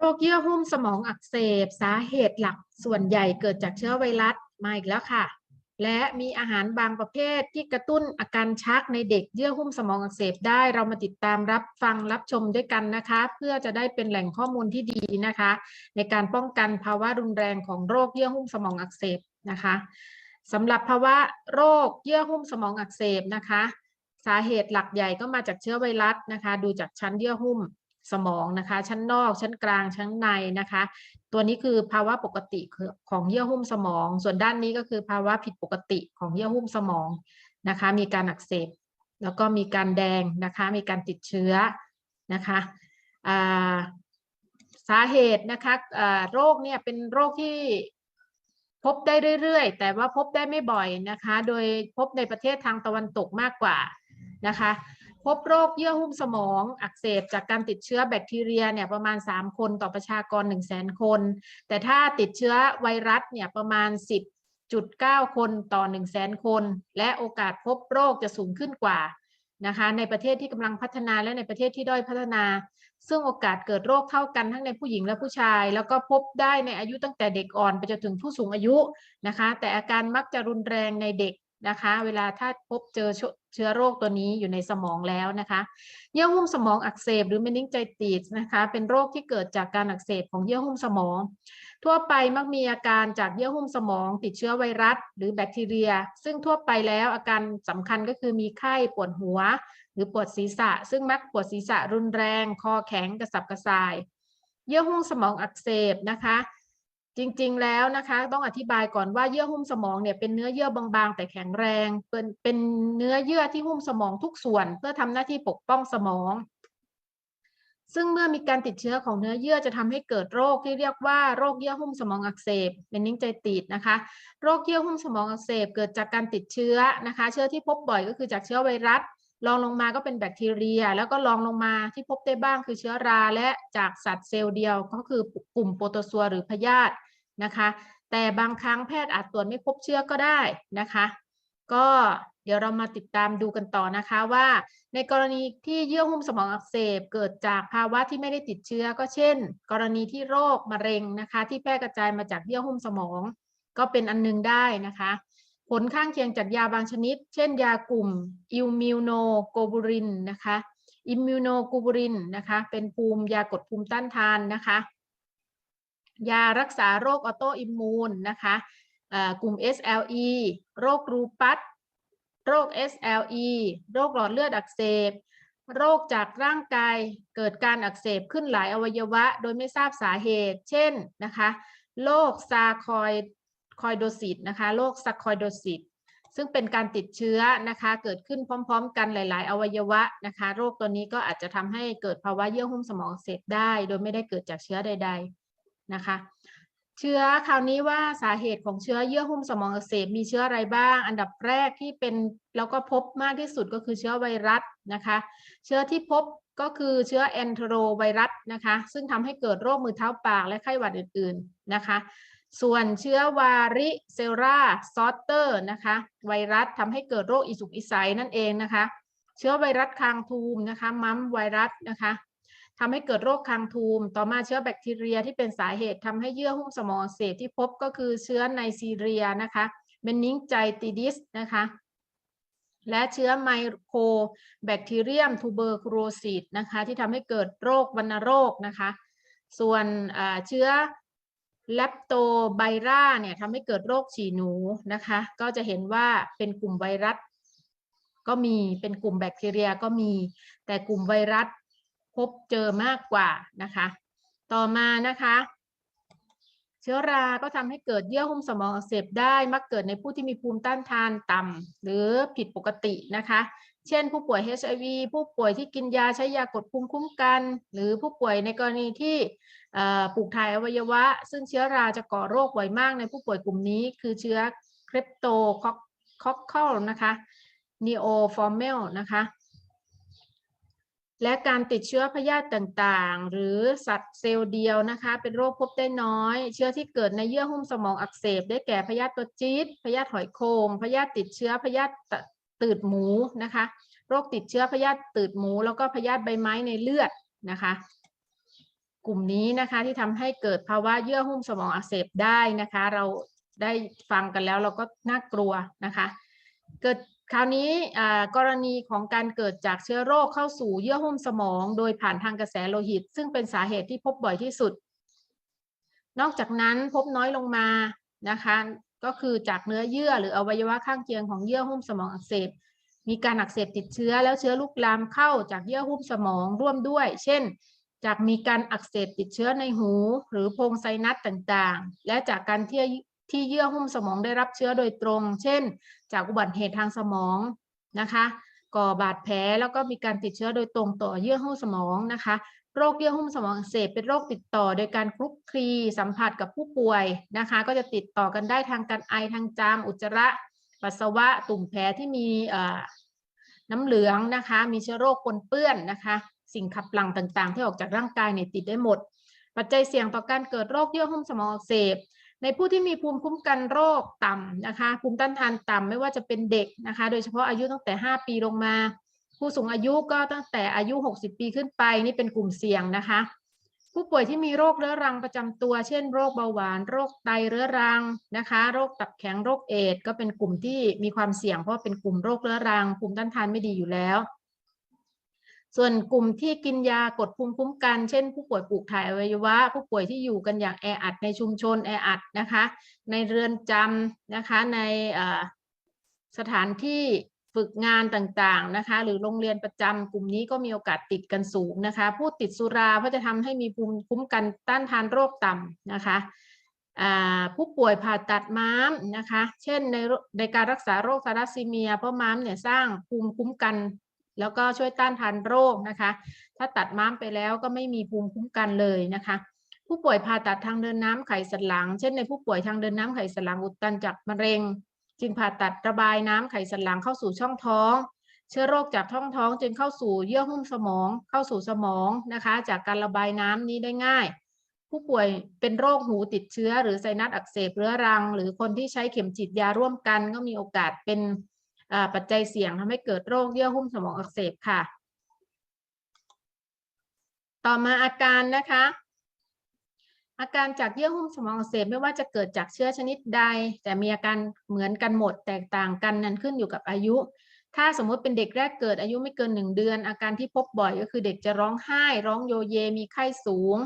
โรคเยื่อหุ้มสมองอักเสบสาเหตุหลักส่วนใหญ่เกิดจากเชื้อไวรัสมาอีกแล้วค่ะ และมีอาหารบางประเภทที่กระตุ้นอาการชักในเด็กเยื่อหุ้มสมองอักเสบได้เรามาติดตามรับฟังรับชมด้วยกันนะคะ เพื่อจะได้เป็นแหล่งข้อมูลที่ดีนะคะ ในการป้องกันภาวะรุนแรงของโรคเยื่อหุ้มสมองอักเสบนะคะสำหรับภาวะโรคเยื่อหุ้มสมองอักเสบนะคะ สาเหตุหลักใหญ่ก็มาจากเชื้อไวรัสนะคะ ดูจากชั้นเยื่อหุ้ม สมองนะคะ ชั้นนอก ชั้นกลาง ชั้นในนะคะ ตัวนี้คือภาวะปกติของเยื่อหุ้มสมอง ส่วนด้านนี้ก็คือภาวะผิดปกติของเยื่อหุ้มสมองนะคะ มีการอักเสบ แล้วก็มีการแดงนะคะ มีการติดเชื้อนะคะาสาเหตุนะคะโรคเนี่ยเป็นโรคที่พบได้เรื่อยๆ แต่ว่าพบได้ไม่บ่อยนะคะ โดยพบในประเทศทางตะวันตกมากกว่านะคะ พบโรคเยื่อหุ้มสมองอักเสบจากการติดเชื้อแบคทีเรียเนี่ยประมาณ 3 คนต่อประชากร 1 0 0 0 0แสนคน แต่ถ้าติดเชื้อไวรัสเนี่ยประมาณ 10.9 คนต่อ 1 0 0 0 0แสนคน และโอกาสพบโรคจะสูงขึ้นกว่านะคะในประเทศที่กำลังพัฒนาและในประเทศที่ด้อยพัฒนา ซึ่งโอกาสเกิดโรคเท่ากันทั้งในผู้หญิงและผู้ชาย แล้วก็พบได้ในอายุตั้งแต่เด็กอ่อนไปจนถึงผู้สูงอายุนะคะ แต่อาการมักจะรุนแรงในเด็ก นะคะ เวลาถ้าพบเจอเชื้อโรคตัวนี้อยู่ในสมองแล้วนะคะเยื่อหุ้มสมองอักเสบหรือเมนิงไจติสนะคะ เป็นโรคที่เกิดจากการอักเสบของเยื่อหุ้มสมอง ทั่วไปมักมีอาการจากเยื่อหุ้มสมอง ติดเชื้อไวรัส หรือแบคทีเรีย ซึ่งทั่วไปแล้วอาการสำคัญก็คือมีไข้ปวดหัว หรือปวดศีรษะ ซึ่งมักปวดศีรษะรุนแรง คอแข็งกระสับกระส่าย เยื่อหุ้มสมองอักเสบนะคะ จริงๆแล้วนะคะ ต้องอธิบายก่อนว่าเยื่อหุ้มสมองเนี่ยเป็นเนื้อเยื่อบางๆ แต่แข็งแรง เป็นเป็นเนื้อเยื่อที่หุ้มสมองทุกส่วน เพื่อทำหน้าที่ปกป้องสมอง ซึ่งเมื่อมีการติดเชื้อของเนื้อเยื่อจะทำให้เกิดโรคที่เรียกว่าโรคเยื่อหุ้มสมองอักเสบเป็นนิ้งใจติดนะคะ โรคเยื่อหุ้มสมองอักเสบเกิดจากการติดเชื้อนะคะ เชื้อที่พบบ่อยก็คือจากเชื้อไวรัสรองลงมาก็เป็นแบคทีเรีย แล้วก็รองลงมาที่พบได้บ้างคือเชื้อราและจากสัตว์เซลล์เดียวก็คือกลุ่มโปรโตซัวหรือพยาธิ นะคะ แต่บางครั้งแพทย์อาจตรวจไม่พบเชื้อก็ได้นะคะ ก็เดี๋ยวเรามาติดตามดูกันต่อนะคะว่า ในกรณีที่เยื่อหุ้มสมองอักเสบเกิดจากภาวะที่ไม่ได้ติดเชื้อ ก็เช่น กรณีที่โรคมะเร็งนะคะ ที่แพร่กระจายมาจากเยื่อหุ้มสมอง ก็เป็นอันนึงได้นะคะ ผลข้างเคียงจากยาบางชนิด เช่น ยากลุ่มอิมมิวโนโกบูรินนะคะอิมมิวโนโกบูรินนะคะ เป็นภูมิยากดภูมิต้านทานนะคะ ยารักษาโรคออโตอิมมูนนะคะกลุ่ม SLE โรครูปัสโรค SLE โรคหลอดเลือดอักเสบ โรคจากร่างกายเกิดการอักเสบขึ้นหลายอวัยวะ โดยไม่ทราบสาเหตุ เช่นนะคะโรคซาคอยคอยโดซิตนะคะโรคซาคอยโดซิตซึ่งเป็นการติดเชื้อนะคะเกิดขึ้นพร้อม ๆ กันหลาย ๆ อวัยวะนะคะ โรคตัวนี้ก็อาจจะทำให้เกิดภาวะเยื่อหุ้มสมองเสบได้ โดยไม่ได้เกิดจากเชื้อใด ๆ นะคะ เชื้อคราวนี้ว่าสาเหตุของเชื้อเยื่อหุ้มสมองอักเสบมีเชื้ออะไรบ้าง อันดับแรกที่เป็นแล้วก็พบมากที่สุดก็คือเชื้อไวรัสนะคะ เชื้อที่พบก็คือเชื้อแอนโทรไวรัสนะคะ ซึ่งทำให้เกิดโรคมือเท้าปากและไข้หวัดอื่น ๆนะคะ ส่วนเชื้อวาริเซลราซอตเตอร์นะคะ ไวรัสทำให้เกิดโรคอิสุกอิสัยนั่นเองนะคะ เชื้อไวรัสคางทูมนะคะ มัมไวรัสนะคะ ทำให้เกิดโรคคางทูม ต่อมาเชื้อแบคทีเรียที่เป็นสาเหตุทำให้เยื่อหุ้มสมองเสบที่พบก็คือเชื้อไนซีเรียนะคะเบนนิงไจติดิสนะคะและเชื้อไมโครแบคทีเรียมทูเบอร์โครซิสนะคะที่ทำให้เกิดโรควัณโรคนะคะ ส่วนเชื้อแลปโตไบราเนี่ยทำให้เกิดโรคฉี่หนูนะคะ ก็จะเห็นว่าเป็นกลุ่มไวรัสก็มีเป็นกลุ่มแบคทีเรียก็มี แต่กลุ่มไวรัส พบเจอมากกว่านะคะ ต่อมานะคะ เชื้อรา ก็ทำให้เกิดเยื่อหุ้มสมองอักเสบได้มักเกิดในผู้ที่มีภูมิต้านทานต่ำหรือผิดปกตินะคะ เช่น ผู้ป่วย HIV ผู้ป่วยที่กินยาใช้ยากดภูมิคุ้มกัน หรือผู้ป่วยในกรณีที่ปลูกถ่ายอวัยวะ ซึ่งเชื้อราจะก่อโรคบ่อยมากในผู้ป่วยกลุ่มนี้ คือเชื้อคริปโตคอคคอลนะคะนีโอฟอร์เมลนะคะ และการติดเชื้อพยาธิต่างๆ หรือสัตว์เซลล์เดียวนะคะ เป็นโรคพบได้น้อย เชื้อที่เกิดในเยื่อหุ้มสมองอักเสบ ได้แก่พยาธิตัวจี๊ดพยาธิหอยโคงพยาธิติดเชื้อพยาธิตืดหมูนะคะ โรคติดเชื้อพยาธิตืดหมู แล้วก็พยาธิใบไม้ในเลือดนะคะ กลุ่มนี้นะคะที่ทำให้เกิดภาวะเยื่อหุ้มสมองอักเสบได้นะคะ เราได้ฟังกันแล้วเราก็น่ากลัวนะคะ เกิด คราวนี้กรณีของการเกิดจากเชื้อโรคเข้าสู่เยื่อหุ้มสมอง โดยผ่านทางกระแสโลหิต ซึ่งเป็นสาเหตุที่พบบ่อยที่สุด นอกจากนั้นพบน้อยลงมานะคะก็คือจากเนื้อเยื่อหรืออวัยวะข้างเคียงของเยื่อหุ้มสมองอักเสบ มีการอักเสบติดเชื้อแล้วเชื้อลุกลามเข้าจากเยื่อหุ้มสมองร่วมด้วย เช่น จากมีการอักเสบติดเชื้อในหู หรือโพรงไซนัสต่างๆ และจากการที่ ที่เยื่อหุ้มสมองได้รับเชื้อโดยตรง เช่น จากอุบัติเหตุทางสมองนะคะก่อบาดแผลแล้วก็มีการติดเชื้อโดยตรงต่อเยื่อหุ้มสมองนะคะ โรคเยื่อหุ้มสมองอักเสบเป็นโรคติดต่อ โดยการคลุกคลีสัมผัสกับผู้ป่วยนะคะ ก็จะติดต่อกันได้ทางการไอทางจามอุจจาระ ปัสสาวะตุ่มแผลที่มีน้ำเหลืองนะคะ มีเชื้อโรคปนเปื้อนนะคะ สิ่งขับหลั่งต่างๆ ที่ออกจากร่างกายเนี่ยติดได้หมด ปัจจัยเสี่ยงต่อการเกิดโรคเยื่อหุ้มสมองอักเสบ ในผู้ที่มีภูมิคุ้มกันโรคต่ำนะคะ ภูมิต้านทานต่ำไม่ว่าจะเป็นเด็กนะคะ โดยเฉพาะอายุตั้งแต่ 5 ปีลงมา ผู้สูงอายุก็ตั้งแต่อายุ 60 ปีขึ้นไปนี่เป็นกลุ่มเสี่ยงนะคะ ผู้ป่วยที่มีโรคเรื้อรังประจำตัว เช่น โรคเบาหวาน โรคไตเรื้อรังนะคะ โรคตับแข็งโรคเอดก็เป็นกลุ่มที่มีความเสี่ยงเพราะเป็นกลุ่มโรคเรื้อรัง ภูมิต้านทานไม่ดีอยู่แล้ว ส่วนกลุ่มที่กินยากดภูมิคุ้มกัน เช่น ผู้ป่วยปลูกถ่ายอวัยวะ ผู้ป่วยที่อยู่กันอย่างแออัดในชุมชนแออัดนะคะ ในเรือนจำนะคะในสถานที่ฝึกงานต่างๆนะคะ หรือโรงเรียนประจำกลุ่มนี้ก็มีโอกาสติดกันสูงนะคะ ผู้ติดสุราเพราะจะทำให้มีภูมิคุ้มกันต้านทานโรคต่ำนะคะผู้ป่วยผ่าตัดม้ามนะคะ เช่นในในการรักษาโรคทารัสซีเมีย เพราะม้ามเนี่ยสร้างภูมิคุ้มกัน แล้วก็ช่วยต้านทานโรคนะคะ ถ้าตัดม้ามไปแล้วก็ไม่มีภูมิคุ้มกันเลยนะคะ ผู้ป่วยผ่าตัดทางเดินน้ำไขสันหลัง เช่นในผู้ป่วยทางเดินน้ำไขสันหลังอุดตันจากมะเร็ง จึงผ่าตัดระบายน้ำไขสันหลังเข้าสู่ช่องท้อง เชื้อโรคจากช่องท้องจึงเข้าสู่เยื่อหุ้มสมอง เข้าสู่สมองนะคะ จากการระบายน้ำนี้ได้ง่ายผู้ป่วยเป็นโรคหูติดเชื้อ หรือไซนัสอักเสบเรื้อรัง หรือคนที่ใช้เข็มฉีดยาร่วมกันก็มีโอกาสเป็น ปัจจัยเสี่ยงทำให้เกิดโรคเยื่อหุ้มสมองอักเสบค่ะ ต่อมาอาการนะคะ อาการจากเยื่อหุ้มสมองอักเสบไม่ว่าจะเกิดจากเชื้อชนิดใด แต่มีอาการเหมือนกันหมดแตกต่างกันนั้นขึ้นอยู่กับอายุถ้าสมมติเป็นเด็กแรกเกิดอายุไม่เกินหนึ่งเดือน อาการที่พบบ่อยก็คือเด็กจะร้องไห้ ร้องโยเยมีไข้สูง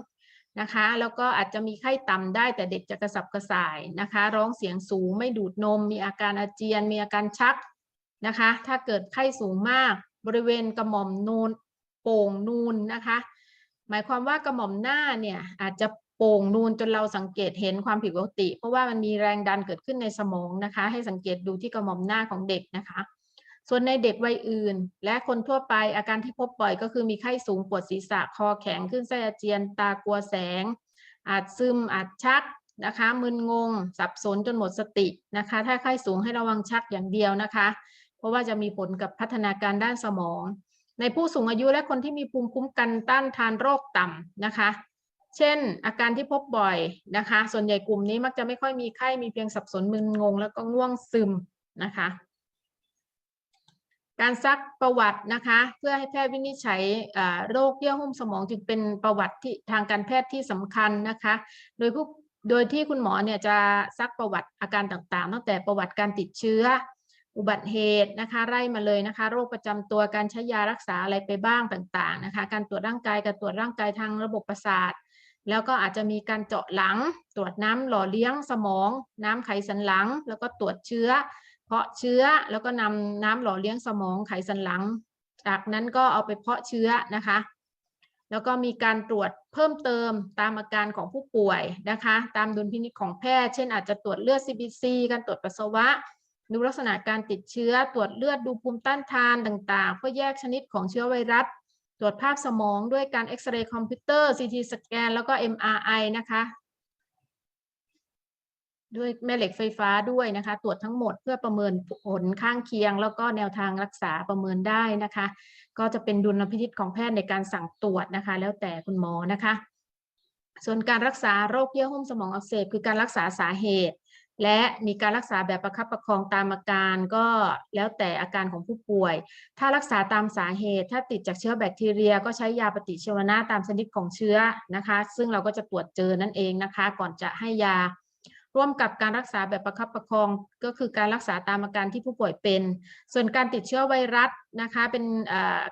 นะคะ แล้วก็อาจจะมีไข้ต่ำได้ แต่เด็กจะกระสับกระส่ายนะคะ ร้องเสียงสูงไม่ดูดนม มีอาการอาเจียน มีอาการชัก นะคะ ถ้าเกิดไข้สูงมากบริเวณกระหม่อมนูนโป่งนูนนะคะ หมายความว่ากระหม่อมหน้าเนี่ยอาจจะโป่งนูนจนเราสังเกตเห็นความผิดปกติ เพราะว่ามันมีแรงดันเกิดขึ้นในสมองนะคะ ให้สังเกตดูที่กระหม่อมหน้าของเด็กนะคะ ส่วนในเด็กวัยอื่น และคนทั่วไปอาการที่พบบ่อยก็คือมีไข้สูงปวดศีรษะคอแข็งขึ้นไส้อาเจียนตากลัวแสง อาจซึมอาจชักนะคะมึนงง สับสนจนหมดสตินะคะ ถ้าไข้สูงให้ระวังชักอย่างเดียวนะคะ เพราะว่าจะมีผลกับพัฒนาการด้านสมอง ในผู้สูงอายุและคนที่มีภูมิคุ้มกันต้านทานโรคต่ำนะคะ เช่น อาการที่พบบ่อยนะคะ ส่วนใหญ่กลุ่มนี้มักจะไม่ค่อยมีไข้มีเพียงสับสนมึนงง แล้วก็ง่วงซึมนะคะการซักประวัตินะคะ เพื่อให้แพทย์วินิจฉัยโรคเยื่อหุ้มสมองจึงเป็นประวัติที่ทางการแพทย์ที่สำคัญนะคะ โดยผู้โดยที่คุณหมอเนี่ยจะซักประวัติอาการต่างๆ ตั้งแต่ประวัติการติดเชื้อ อุบัติเหตุนะคะ ไล่มาเลยนะคะ โรคประจำตัวการใช้ยารักษาอะไรไปบ้างต่างๆนะคะ การตรวจร่างกายการตรวจร่างกายทางระบบประสาท แล้วก็อาจจะมีการเจาะหลัง ตรวจน้ำหล่อเลี้ยงสมอง น้ำไขสันหลัง แล้วก็ตรวจเชื้อ เพาะเชื้อแล้วก็นำน้ำหล่อเลี้ยงสมองไขสันหลัง จากนั้นก็เอาไปเพาะเชื้อนะคะแล้วก็มีการตรวจเพิ่มเติมตามอาการของผู้ป่วยนะคะ ตามดุลพินิจของแพทย์ เช่นอาจจะตรวจเลือด CBC การตรวจปัสสาวะ ดูลักษณะการติดเชื้อ ตรวจเลือดดูภูมิต้านทานต่างๆ เพื่อแยกชนิดของเชื้อไวรัส ตรวจภาพสมองด้วยการเอ็กซเรย์คอมพิวเตอร์ CT สแกน แล้วก็ MRI นะคะ ด้วยแม่เหล็กไฟฟ้าด้วยนะคะ ตรวจทั้งหมดเพื่อประเมินผลข้างเคียง แล้วก็แนวทางรักษาประเมินได้นะคะ ก็จะเป็นดุลพินิจของแพทย์ในการสั่งตรวจนะคะ แล้วแต่คุณหมอนะคะ ส่วนการรักษาโรคเยื่อหุ้มสมองอักเสบคือการรักษาสาเหตุ และมีการรักษาแบบประคับประคองตามอาการก็แล้วแต่อาการของผู้ป่วย ถ้ารักษาตามสาเหตุ ถ้าติดจากเชื้อแบคทีเรีย ก็ใช้ยาปฏิชีวนะตามชนิดของเชื้อนะคะ ซึ่งเราก็จะตรวจเจอนั่นเองนะคะ ก่อนจะให้ยา ร่วมกับการรักษาแบบประคับประคอง ก็คือการรักษาตามอาการที่ผู้ป่วยเป็น ส่วนการติดเชื้อไวรัสนะคะ เป็น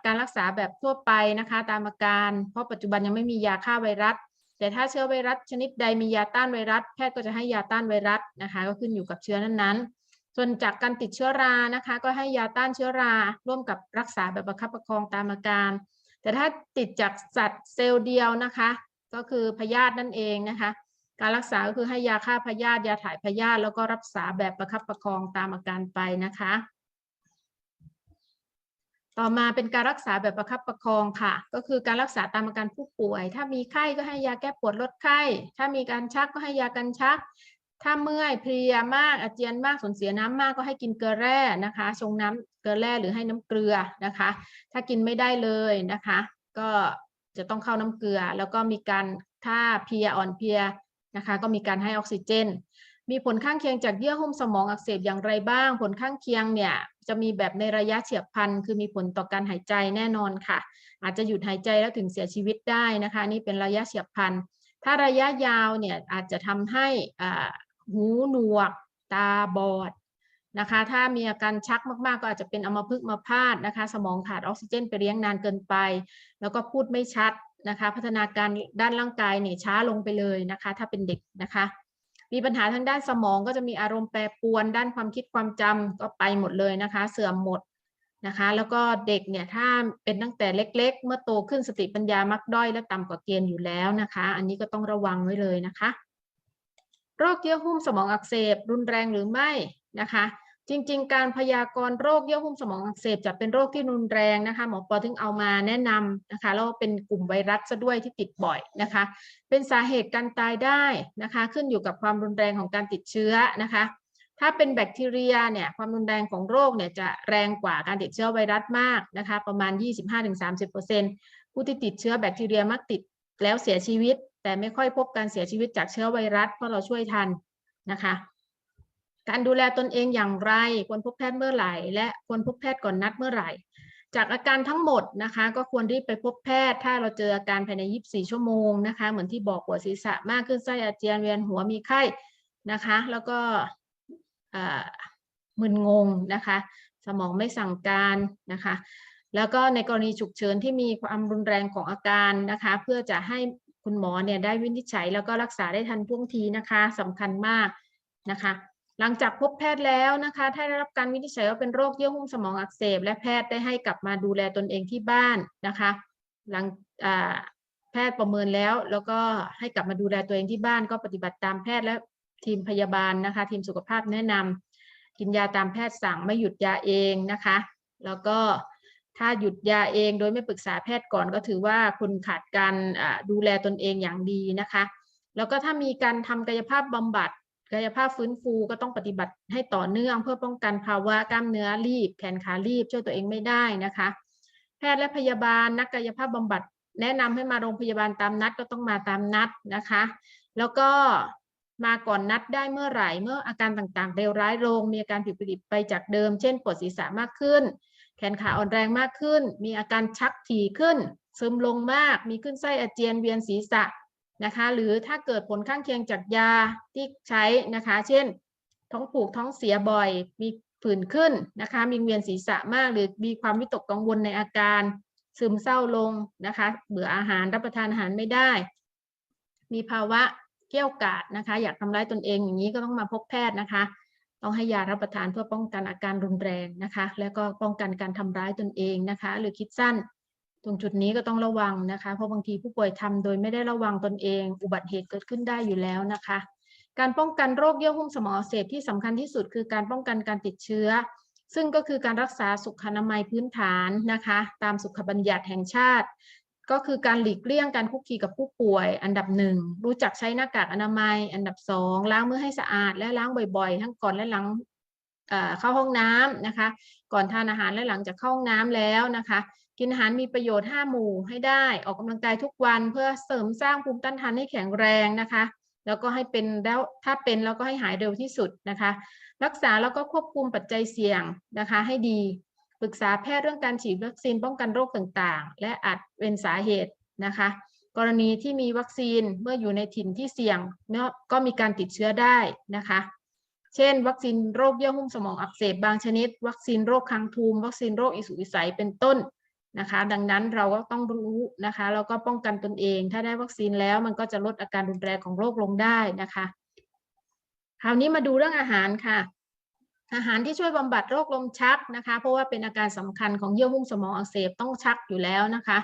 การรักษาแบบทั่วไปนะคะ ตามอาการ เพราะปัจจุบันยังไม่มียาฆ่าไวรัส แต่ถ้าเชื้อไวรัสชนิดใดมียาต้านไวรัสแพทย์ก็จะให้ยาต้านไวรัสนะคะ ก็ขึ้นอยู่กับเชื้อนั้นๆ ส่วนจากการติดเชื้อรานะคะ ก็ให้ยาต้านเชื้อราร่วมกับรักษาแบบประคับประคองตามอาการ แต่ถ้าติดจากสัตว์เซลล์เดียวนะคะ ก็คือพยาธินั่นเองนะคะ การรักษาก็คือให้ยาฆ่าพยาธิยาถ่ายพยาธิแล้วก็รักษาแบบประคับประคองตามอาการไปนะคะ ต่อมาเป็นการรักษาแบบประคับประคองค่ะ ก็คือการรักษาตามอาการผู้ป่วย ถ้ามีไข้ก็ให้ยาแก้ปวดลดไข้ ถ้ามีการชักก็ให้ยากันชัก ถ้าเมื่อยเพลียมากอาเจียนมากสูญเสียน้ำมากก็ให้กินเกลือแร่นะคะ ชงน้ำเกลือแร่หรือให้น้ำเกลือนะคะ ถ้ากินไม่ได้เลยนะคะ ก็จะต้องเข้าน้ำเกลือ แล้วก็มีการถ้าเพลียอ่อนเพลียนะคะ ก็มีการให้ออกซิเจน มีผลข้างเคียงจากเยื่อหุ้มสมองอักเสบอย่างไรบ้าง ผลข้างเคียงเนี่ยจะมีแบบในระยะเฉียบพลันคือมีผลต่อการหายใจแน่นอนค่ะ อาจจะหยุดหายใจแล้วถึงเสียชีวิตได้นะคะ นี่เป็นระยะเฉียบพลันถ้าระยะยาวเนี่ยอาจจะทำให้หูหนวก ตาบอดนะคะ ถ้ามีอาการชักมากๆ ก็อาจจะเป็นอัมพฤกษ์มาพาตนะคะ สมองขาดออกซิเจนไปเลี้ยงนานเกินไป แล้วก็พูดไม่ชัดนะคะ พัฒนาการด้านร่างกายเนี่ยช้าลงไปเลยนะคะ ถ้าเป็นเด็กนะคะ มีปัญหาทางด้านสมองก็จะมีอารมณ์แปรปรวน ด้านความคิดความจำก็ไปหมดเลยนะคะ เสื่อมหมดนะคะ แล้วก็เด็กเนี่ยถ้าเป็นตั้งแต่เล็ก ๆ เมื่อโตขึ้นสติปัญญามักด้อยและต่ำกว่าเกณฑ์อยู่แล้วนะคะ อันนี้ก็ต้องระวังไว้เลยนะคะ โรคเยื่อหุ้มสมองอักเสบรุนแรงหรือไม่นะคะ จริง ๆ การพยากรณ์โรคเยื่อหุ้มสมองอักเสบจะเป็นโรคที่รุนแรงนะคะหมอปอถึงเอามาแนะนำนะคะแล้วเป็นกลุ่มไวรัสซะด้วยที่ติดบ่อยนะคะ เป็นสาเหตุการตายได้นะคะ ขึ้นอยู่กับความรุนแรงของการติดเชื้อนะคะ ถ้าเป็นแบคทีเรียเนี่ยความรุนแรงของโรคเนี่ยจะแรงกว่าการติดเชื้อไวรัสมากนะคะ ประมาณ 25-30%ผู้ที่ติดเชื้อแบคทีเรียมักติดแล้วเสียชีวิต แต่ไม่ค่อยพบการเสียชีวิตจากเชื้อไวรัสเพราะเราช่วยทันนะคะ การดูแลตนเองอย่างไร ควรพบแพทย์เมื่อไหร่ และควรพบแพทย์ก่อนนัดเมื่อไหร่ จากอาการทั้งหมดนะคะ ก็ควรรีบไปพบแพทย์ ถ้าเราเจออาการภายใน 24 ชั่วโมงนะคะ เหมือนที่บอกปวดศีรษะมากขึ้นไส้อาเจียนเวียนหัวมีไข้นะคะ แล้วก็มึนงงนะคะ สมองไม่สั่งการนะคะ แล้วก็ในกรณีฉุกเฉินที่มีความรุนแรงของอาการนะคะ เพื่อจะให้คุณหมอเนี่ยได้วินิจฉัยแล้วก็รักษาได้ทันท่วงทีนะคะสำคัญมากนะคะ หลังจากพบแพทย์แล้วนะคะถ้าได้รับการวินิจฉัยว่าเป็นโรคเยื่อหุ้มสมองอักเสบ และแพทย์ได้ให้กลับมาดูแลตนเองที่บ้านนะคะ หลังแพทย์ประเมินแล้ว แล้วก็ให้กลับมาดูแลตัวเองที่บ้าน ก็ปฏิบัติตามแพทย์และทีมพยาบาลนะคะ ทีมสุขภาพแนะนำกินยาตามแพทย์สั่งไม่หยุดยาเองนะคะ แล้วก็ถ้าหยุดยาเองโดยไม่ปรึกษาแพทย์ก่อนก็ถือว่าคุณขาดการดูแลตนเองอย่างดีนะคะ แล้วก็ถ้ามีการทำกายภาพบำบัด กายภาพฟื้นฟูก็ต้องปฏิบัติให้ต่อเนื่อง เพื่อป้องกันภาวะกล้ามเนื้อรีบ แขนขารีบช่วยตัวเองไม่ได้นะคะ แพทย์และพยาบาลนักกายภาพบำบัด แนะนำให้มาโรงพยาบาลตามนัดก็ต้องมาตามนัดนะคะ แล้วก็มาก่อนนัดได้เมื่อไหร่เมื่ออาการต่างๆเร็วร้ายลง มีอาการผิดปกติไปจากเดิม เช่นปวดศีรษะมากขึ้น แขนขาอ่อนแรงมากขึ้น มีอาการชักถี่ขึ้น ซึมลงมาก มีขึ้นไส้อาเจียนเวียนศีรษะ นะคะหรือถ้าเกิดผลข้างเคียงจากยาที่ใช้นะคะ เช่น ท้องผูกท้องเสียบ่อย มีผื่นขึ้นนะคะมีเวียนศีรษะมาก หรือมีความวิตกกังวลในอาการ ซึมเศร้าลงนะคะ เบื่ออาหารรับประทานอาหารไม่ได้ มีภาวะเกี้ยวกาดนะคะ อยากทำร้ายตนเองอย่างนี้ก็ต้องมาพบแพทย์นะคะ ต้องให้ยารับประทานเพื่อป้องกันอาการรุนแรงนะคะ แล้วก็ป้องกันการทำร้ายตนเองนะคะ หรือคิดสั้น ตรงจุดนี้ก็ต้องระวังนะคะ เพราะบางทีผู้ป่วยทำโดยไม่ได้ระวังตนเอง อุบัติเหตุเกิดขึ้นได้อยู่แล้วนะคะ การป้องกันโรคเยื่อหุ้มสมองอักเสบที่สำคัญที่สุด คือการป้องกันการติดเชื้อ ซึ่งก็คือการรักษาสุขอนามัยพื้นฐานนะคะ ตามสุขบัญญัติแห่งชาติ ก็คือการหลีกเลี่ยงการคุกคีกับผู้ป่วย อันดับหนึ่งรู้จักใช้หน้ากากอนามัย อันดับสองล้างมือให้สะอาดและล้างบ่อยๆ ทั้งก่อนและหลังเอ่อเข้าห้องน้ำนะคะ ก่อนทานอาหารและหลังจากเข้าห้องน้ำแล้วนะคะ กินอาหารมีประโยชน์ 5 หมู่ให้ได้ ออกกำลังกายทุกวันเพื่อเสริมสร้างภูมิต้านทานให้แข็งแรงนะคะ แล้วก็ให้เป็นแล้วถ้าเป็นแล้วก็ให้หายเร็วที่สุดนะคะ รักษาแล้วก็ควบคุมปัจจัยเสี่ยงนะคะ ให้ดีปรึกษาแพทย์เรื่องการฉีดวัคซีนป้องกันโรคต่างๆ และอาจเป็นสาเหตุนะคะ กรณีที่มีวัคซีนเมื่ออยู่ในถิ่นที่เสี่ยงเนาะก็มีการติดเชื้อได้นะคะ เช่น วัคซีนโรคเยื่อหุ้มสมองอักเสบบางชนิด วัคซีนโรคคังทูมวัคซีนโรคอิสุกอิสัยเป็นต้น นะคะ ดังนั้นเราก็ต้องรู้นะคะแล้วก็ป้องกันตนเอง ถ้าได้วัคซีนแล้วมันก็จะลดอาการรุนแรงของโรคลงได้นะคะ คราวนี้มาดูเรื่องอาหารค่ะ อาหารที่ช่วยบำบัดโรคลมชักนะคะ เพราะว่าเป็นอาการสำคัญของเยื่อหุ้มสมองอักเสบต้องชักอยู่แล้วนะคะ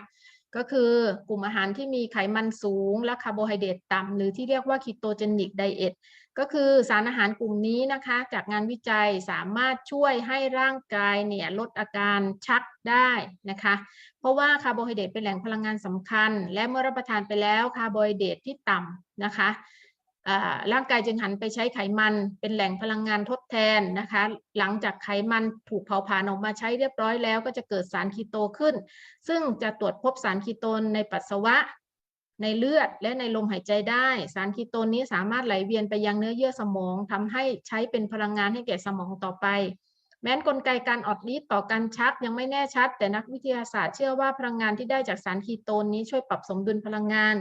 ก็คือกลุ่มอาหารที่มีไขมันสูงและคาร์โบไฮเดรตต่ำหรือที่เรียกว่าคีโตเจนิกไดเอท ก็คือสารอาหารกลุ่มนี้นะคะจากงานวิจัยสามารถช่วยให้ร่างกายเนี่ยลดอาการชักได้นะคะ เพราะว่าคาร์โบไฮเดรตเป็นแหล่งพลังงานสำคัญ และเมื่อรับประทานไปแล้วคาร์โบไฮเดรตที่ต่ำนะคะร่างกายจึงหันไปใช้ไขมันเป็นแหล่งพลังงานทดแทนนะคะ หลังจากไขมันถูกเผาผลาญออกมาใช้เรียบร้อยแล้ว ก็จะเกิดสารคีโตขึ้น ซึ่งจะตรวจพบสารคีโตนในปัสสาวะ ในเลือดและในลมหายใจได้ สารคีโตนนี้สามารถไหลเวียนไปยังเนื้อเยื่อสมองทำให้ใช้เป็นพลังงานให้แก่สมองต่อไป แม้นกลไกการออดฤทธิ์ต่อการชักยังไม่แน่ชัด แต่นักวิทยาศาสตร์เชื่อว่าพลังงานที่ได้จากสารคีโตนนี้ช่วยปรับสมดุลพลังงาน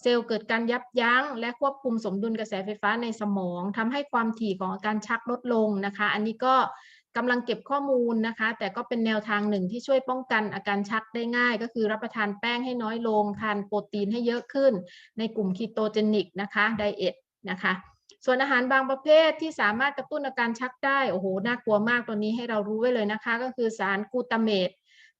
เซลล์เกิดการยับยั้ง และควบคุมสมดุลกระแสไฟฟ้าในสมองทำให้ความถี่ของอาการชักลดลงนะคะ อันนี้ก็ กำลังเก็บข้อมูลนะคะ แต่ก็เป็นแนวทางหนึ่งที่ช่วยป้องกันอาการชักได้ง่าย ก็คือรับประทานแป้งให้น้อยลง ทานโปรตีนให้เยอะขึ้น ในกลุ่มคีโตเจนิกนะคะไดเอทนะคะส่วนอาหารบางประเภทที่สามารถกระตุ้นอาการชักได้โอ้โหน่ากลัวมากตัวนี้ให้เรารู้ไว้เลยนะคะ ก็คือสารกูตาเมต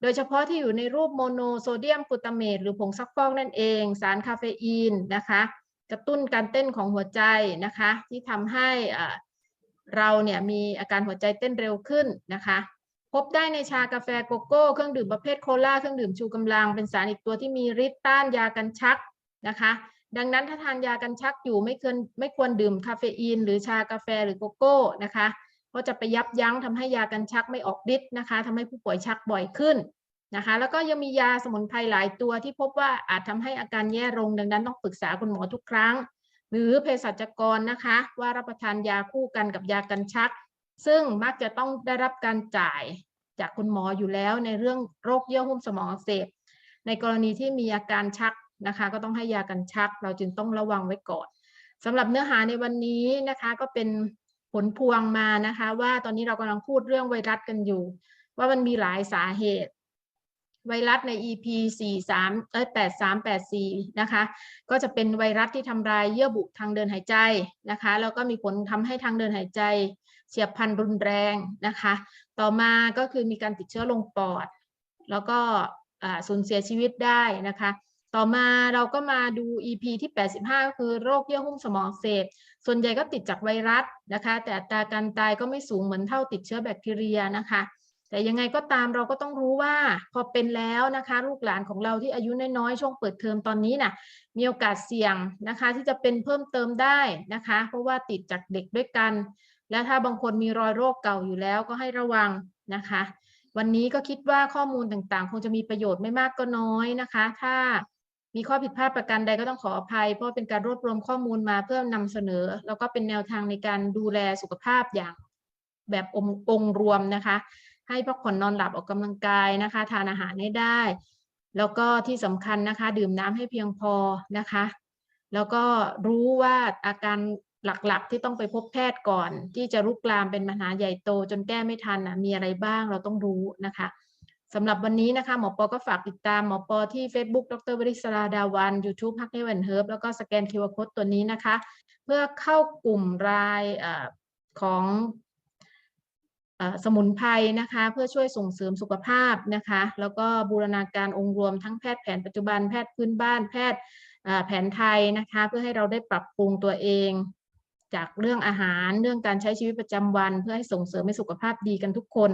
โดยเฉพาะที่อยู่ในรูปโมโนโซเดียมกูตาเมตหรือผงซักฟอกนั่นเอง สารคาเฟอีนนะคะ กระตุ้นการเต้นของหัวใจนะคะ ที่ทำให้อ่า เราเนี่ยมีอาการหัวใจเต้นเร็วขึ้นนะคะ พบได้ในชากาแฟโกโก้ เครื่องดื่มประเภทโคลาเครื่องดื่มชูกำลัง เป็นสารอีกตัวที่มีฤทธิ์ต้านยากันชักนะคะ ดังนั้นถ้าทานยากันชักอยู่ไม่ควรไม่ควรดื่มคาเฟอีน หรือชากาแฟหรือโกโก้นะคะเพราะจะไปยับยั้งทำให้ยากันชักไม่ออกฤทธิ์นะคะทำให้ผู้ป่วยชักบ่อยขึ้นนะคะ แล้วก็ยังมียาสมุนไพรหลายตัวที่พบว่าอาจทำให้อาการแย่ลงดังนั้นต้องปรึกษาคุณหมอทุกครั้ง หรือเภสัชกรนะคะ ว่ารับประทานยาคู่กันกับยากันชัก ซึ่งมักจะต้องได้รับการจ่ายจากคุณหมออยู่แล้วในเรื่องโรคเยื่อหุ้มสมองอักเสบในกรณีที่มีอาการชักนะคะ ก็ต้องให้ยากันชัก เราจึงต้องระวังไว้ก่อนสำหรับเนื้อหาในวันนี้นะคะก็เป็นผลพวงมานะคะ ว่าตอนนี้เรากำลังพูดเรื่องไวรัสกันอยู่ ว่ามันมีหลายสาเหตุ ไวรัสใน EP 43เอ้ย8384นะคะ ก็จะเป็นไวรัสที่ทำลายเยื่อบุทางเดินหายใจนะคะ แล้วก็มีผลทำให้ทางเดินหายใจเฉียบพลันรุนแรงนะคะ ต่อมาก็คือมีการติดเชื้อลงปอด แล้วก็สูญเสียชีวิตได้นะคะ ต่อมาเราก็มาดู EP ที่ 85 ก็คือโรคเยื่อหุ้มสมองเสบส่วนใหญ่ก็ติดจากไวรัสนะคะ แต่อัตราการตายก็ไม่สูงเหมือนเท่าติดเชื้อแบคทีเรียนะคะ แต่ยังไงก็ตามเราก็ต้องรู้ว่าพอเป็นแล้วนะคะ ลูกหลานของเราที่อายุน้อยๆช่วงเปิดเทอมตอนนี้น่ะมีโอกาสเสี่ยงนะคะ ที่จะเป็นเพิ่มเติมได้นะคะ เพราะว่าติดจากเด็กด้วยกัน และถ้าบางคนมีรอยโรคเก่าอยู่แล้วก็ให้ระวังนะคะ วันนี้ก็คิดว่าข้อมูลต่างๆ คงจะมีประโยชน์ไม่มากก็น้อยนะคะ ถ้ามีข้อผิดพลาดประการใดก็ต้องขออภัย เพราะเป็นการรวบรวมข้อมูลมาเพื่อนำเสนอ แล้วก็เป็นแนวทางในการดูแลสุขภาพอย่างแบบองค์องค์รวมนะคะ ให้พักผ่อนนอนหลับออกกำลังกายนะคะ ทานอาหารให้ได้ แล้วก็ที่สำคัญนะคะ ดื่มน้ำให้เพียงพอนะคะ แล้วก็รู้ว่าอาการหลักๆ ที่ต้องไปพบแพทย์ก่อน ที่จะรุกลามเป็นปัญหาใหญ่โต จนแก้ไม่ทันนะมีอะไรบ้างเราต้องรู้นะคะสำหรับวันนี้นะคะ หมอปอก็ฝากติดตามหมอปอที่ Facebook ดรวริศราดาวัน YouTube ฮักเวนเฮิร์บแล้วก็สแกน QR Code ตัวนี้นะคะ เพื่อเข้ากลุ่มรายของ สมุนไพรนะคะเพื่อช่วยส่งเสริมสุขภาพนะคะแล้วก็บูรณาการองค์รวมทั้งแพทย์แผนปัจจุบันแพทย์พื้นบ้านแพทย์แผนไทยนะคะเพื่อให้เราได้ปรับปรุงตัวเอง จากเรื่องอาหารเรื่องการใช้ชีวิตประจำวัน เพื่อให้ส่งเสริมให้สุขภาพดีกันทุกคน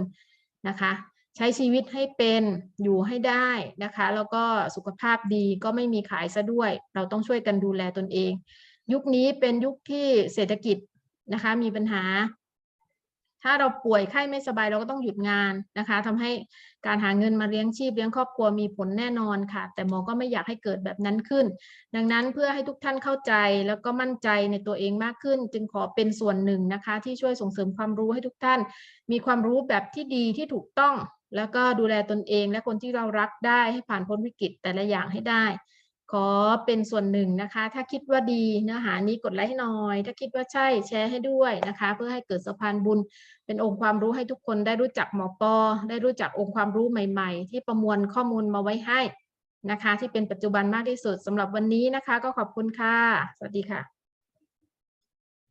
นะคะใช้ชีวิตให้เป็นอยู่ให้ได้นะคะแล้วก็สุขภาพดีก็ไม่มีขายซะด้วย เราต้องช่วยกันดูแลตนเอง ยุคนี้เป็นยุคที่เศรษฐกิจนะคะมีปัญหา ถ้าเราป่วยไข้ไม่สบายเราก็ต้องหยุดงานนะคะทำให้การหาเงินมาเลี้ยงชีพเลี้ยงครอบครัวมีผลแน่นอนค่ะ แต่หมอก็ไม่อยากให้เกิดแบบนั้นขึ้น ดังนั้นเพื่อให้ทุกท่านเข้าใจแล้วก็มั่นใจในตัวเองมากขึ้น จึงขอเป็นส่วนหนึ่งนะคะ ที่ช่วยส่งเสริมความรู้ให้ทุกท่าน มีความรู้แบบที่ดีที่ถูกต้อง แล้วก็ดูแลตนเอง และคนที่เรารักได้ให้ผ่านพ้นวิกฤตแต่ละอย่างให้ได้ ขอเป็นส่วนหนึ่งนะคะ ถ้าคิดว่าดีเนื้อหานี้กดไลค์ให้หน่อย ถ้าคิดว่าใช่แชร์ให้ด้วยนะคะ เพื่อให้เกิดสะพานบุญ เป็นองค์ความรู้ให้ทุกคนได้รู้จักหมอปอ ได้รู้จักองค์ความรู้ใหม่ ๆ ที่ประมวลข้อมูลมาไว้ให้นะคะ ที่เป็นปัจจุบันมากที่สุดสำหรับวันนี้นะคะ ก็ขอบคุณค่ะ สวัสดีค่ะ